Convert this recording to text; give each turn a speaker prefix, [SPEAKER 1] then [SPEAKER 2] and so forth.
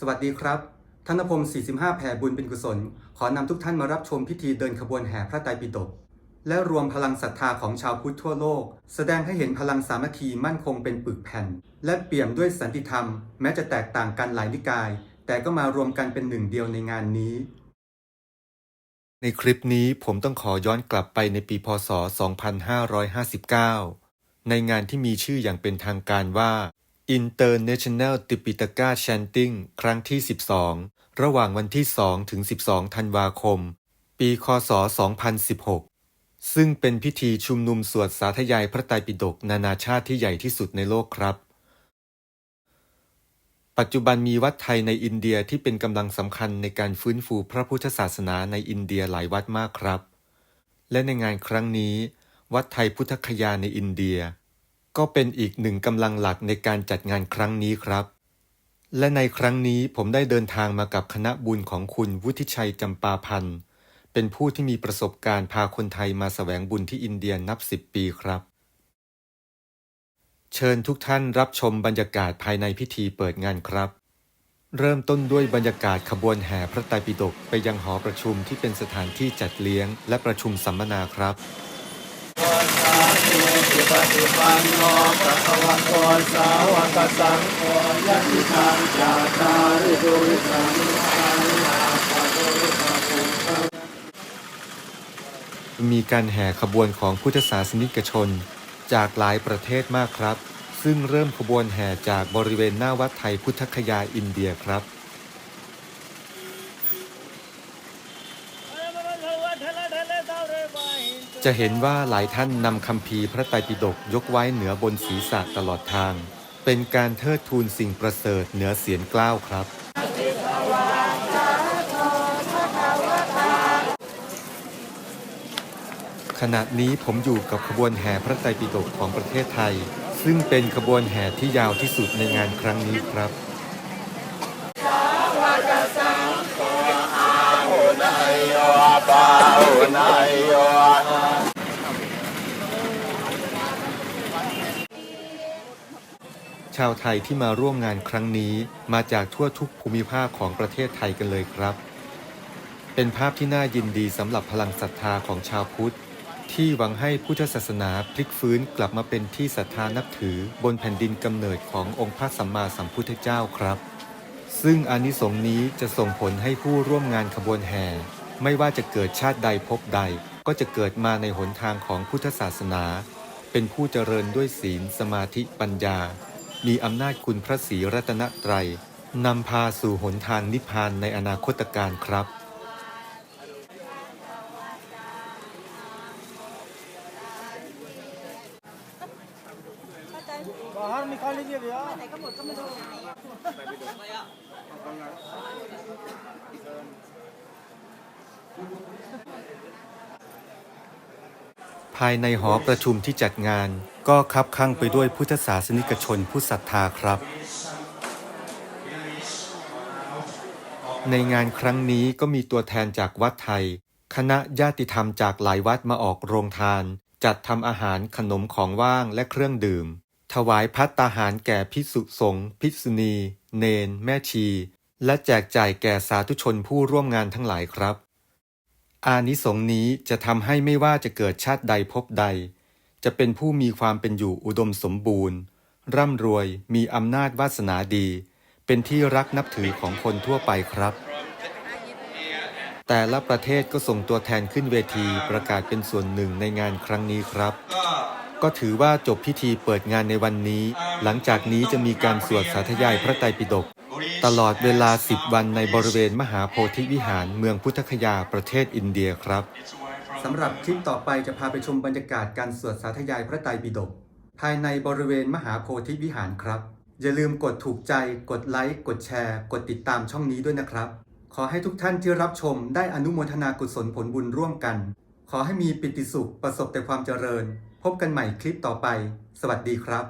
[SPEAKER 1] สวัสดีครับธนพงศ์45 แผ่บุญเป็นกุศล ขอนำทุกท่านมารับชมพิธีเดินขบวนแห่พระไตรปิฎกและรวมพลังศรัทธาของชาวพุทธทั่วโลก แสดงให้เห็นพลังสามัคคีมั่นคงเป็นปึกแผ่น และเปี่ยมด้วยสันติธรรม แม้จะแตกต่างกันหลายนิกาย แต่ก็มารวมกันเป็นหนึ่งเดียวในงานนี้ ในคลิปนี้ผมต้องขอย้อนกลับไปในปีพศ 2559 ในงานที่มีชื่ออย่างเป็นทางการว่า International Tipitaka Chanting ครั้งที่ 12 ระหว่างวันที่ 2 ถึง 12 ธันวาคม ปีคศ 2016 ซึ่งเป็นพิธีชุมนุมสวดสาธยายพระไตรปิฎกนานาชาติที่ใหญ่ที่สุดในโลกครับ ปัจจุบันมีวัดไทยในอินเดียที่เป็นกำลังสำคัญในการฟื้นฟูพระพุทธศาสนาในอินเดียหลายวัดมากครับ และในงานครั้งนี้ วัดไทยพุทธคยาในอินเดีย ก็เป็นอีกหนึ่งกำลังหลักในการจัดงานครั้งนี้ครับ และในครั้งนี้ผมได้เดินทางมากับคณะบุญของคุณวุฒิชัยจำปาพันธ์เป็นผู้ที่มีประสบการณ์พาคนไทยมาแสวงบุญที่อินเดียนับสิบปีครับ เชิญทุกท่านรับชมบรรยากาศภายในพิธีเปิดงานครับ เริ่มต้นด้วยบรรยากาศขบวนแห่พระไตรปิฎกไปยังหอประชุมที่เป็นสถานที่จัดเลี้ยง และประชุมสัมมนาครับิ
[SPEAKER 2] ปฏิปันโนภะคะวะโตสาวกสังโฆยะติทังจาตาริปุริสัง
[SPEAKER 1] มีการแห่ขบวนของพุทธศาสนิกชน จากหลายประเทศมากครับ ซึ่งเริ่มขบวนแห่จากบริเวณหน้าวัดไทยพุทธคยาอินเดียครับ จะเห็นว่าหลายท่านนำคำพีพระไตรปิฎกยกไว้เหนือบนศีรษะตลอดทาง เป็นการเทิดทูนสิ่งประเสริฐเหนือเสียงกล้าวครับ ขณะนี้ผมอยู่กับขบวนแห่พระไตรปิฎกของประเทศไทย ซึ่งเป็นขบวนแห่ที่ยาวที่สุดในงานครั้งนี้ครับ
[SPEAKER 2] ปาหุนายโย
[SPEAKER 1] ชาวไทยที่มาร่วมงานครั้งนี้มาจากทั่วทุกภูมิภาคของประเทศไทยกันเลยครับ เป็นภาพที่น่ายินดีสำหรับพลังศรัทธาของชาวพุทธ ที่หวังให้พุทธศาสนาพลิกฟื้นกลับมาเป็นที่ศรัทธานับถือบนแผ่นดินกำเนิดขององค์พระสัมมาสัมพุทธเจ้าครับ ซึ่งอานิสงส์นี้จะส่งผลให้ผู้ร่วมงานขบวนแห่ ไม่ว่าจะเกิดชาติใดภพใด ก็จะเกิดมาในหนทางของพุทธศาสนา เป็นผู้เจริญด้วยศีลสมาธิปัญญา มีอำนาจคุณพระศรีรัตนตรัยนำพาสู่หนทางนิพพานในอนาคตการครับ
[SPEAKER 2] बाहर निकाल लीजिए भैया
[SPEAKER 1] ภายในหอประชุมที่จัดงาน ก็คับข้างไปด้วยพุทธศาสนิกชนผู้ศรัทธาครับ ในงานครั้งนี้ก็มีตัวแทนจากวัดไทย คณะญาติธรรมจากหลายวัดมาออกโรงทาน จัดทำอาหารขนมของว่างและเครื่องดื่ม ถวายพัตตาหารแก่พิสุสงฆ์ภิกษุณี เนน แม่ชี และแจกจ่ายแก่สาธุชนผู้ร่วมงานทั้งหลายครับ อานิสงส์นี้จะทำให้ไม่ว่าจะเกิดชาติใดภพใด จะเป็นผู้มีความเป็นอยู่อุดมสมบูรณ์ ร่ำรวยมีอำนาจวาสนาดี เป็นที่รักนับถือของคนทั่วไปครับ แต่ละประเทศก็ส่งตัวแทนขึ้นเวทีประกาศเป็นส่วนหนึ่งในงานครั้งนี้ครับ ก็ถือว่าจบพิธีเปิดงานในวันนี้ หลังจากนี้จะมีการสวดสาธยายพระไตรปิฎกตลอดเวลา 10 วันในบริเวณมหาโพธิวิหารเมืองพุทธคยาประเทศอินเดียครับ สำหรับคลิปต่อไปจะพาไปชมบรรยากาศการสวดสาธยายพระไตรปิฎกภายในบริเวณมหาโพธิวิหารครับ อย่าลืมกดถูกใจ กดไลค์ กดแชร์ กดติดตามช่องนี้ด้วยนะครับ ขอให้ทุกท่านที่รับชมได้อนุโมทนากุศลผลบุญร่วมกัน ขอให้มีปิติสุขประสบแต่ความเจริญ พบกันใหม่คลิปต่อไป สวัสดีครับ